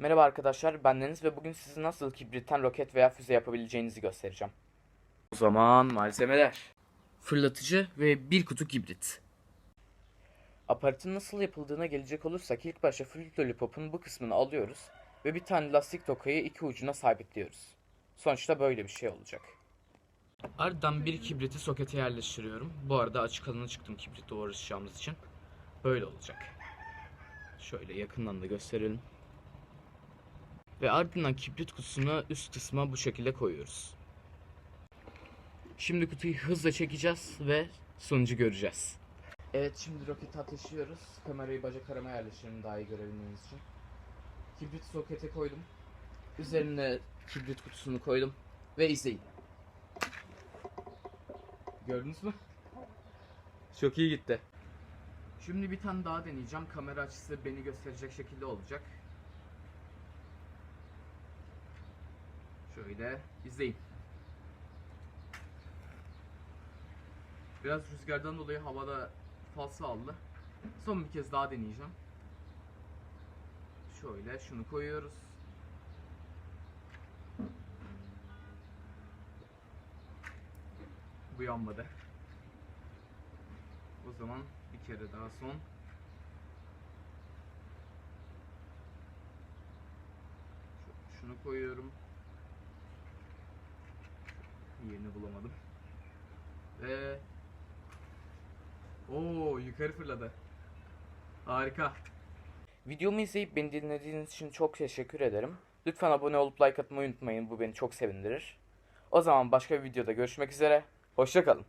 Merhaba arkadaşlar, ben Deniz ve bugün size nasıl kibritten roket veya füze yapabileceğinizi göstereceğim. O zaman malzemeler. Fırlatıcı ve bir kutu kibrit. Aparatın nasıl yapıldığına gelecek olursak ilk başta Fruit Lollipop'un bu kısmını alıyoruz ve bir tane lastik tokayı iki ucuna sabitliyoruz. Sonuçta böyle bir şey olacak. Ardından bir kibriti sokete yerleştiriyorum. Bu arada açık alana çıktım kibritle uğraşacağımız için. Böyle olacak. Şöyle yakından da gösterelim. Ve ardından kibrit kutusunu üst kısma bu şekilde koyuyoruz. Şimdi kutuyu hızla çekeceğiz ve sonucu göreceğiz. Evet şimdi roketi ateşliyoruz. Kamerayı bacak arama yerleştirelim daha iyi görebilmeniz için. Kibrit sokete koydum. Üzerine kibrit kutusunu koydum. Ve izleyin. Gördünüz mü? Çok iyi gitti. Şimdi bir tane daha deneyeceğim. Kamera açısı beni gösterecek şekilde olacak. Şöyle izleyin. Biraz rüzgardan dolayı havada falso aldı. Son bir kez daha deneyeceğim. Şöyle şunu koyuyoruz. Bu yanmadı. O zaman bir kere daha son. Şu- Şunu koyuyorum. Yerini bulamadım. Ve Oo yukarı fırladı. Harika. Videomu izleyip beni dinlediğiniz için çok teşekkür ederim. Lütfen abone olup like atmayı unutmayın. Bu beni çok sevindirir. O zaman başka bir videoda görüşmek üzere. Hoşçakalın.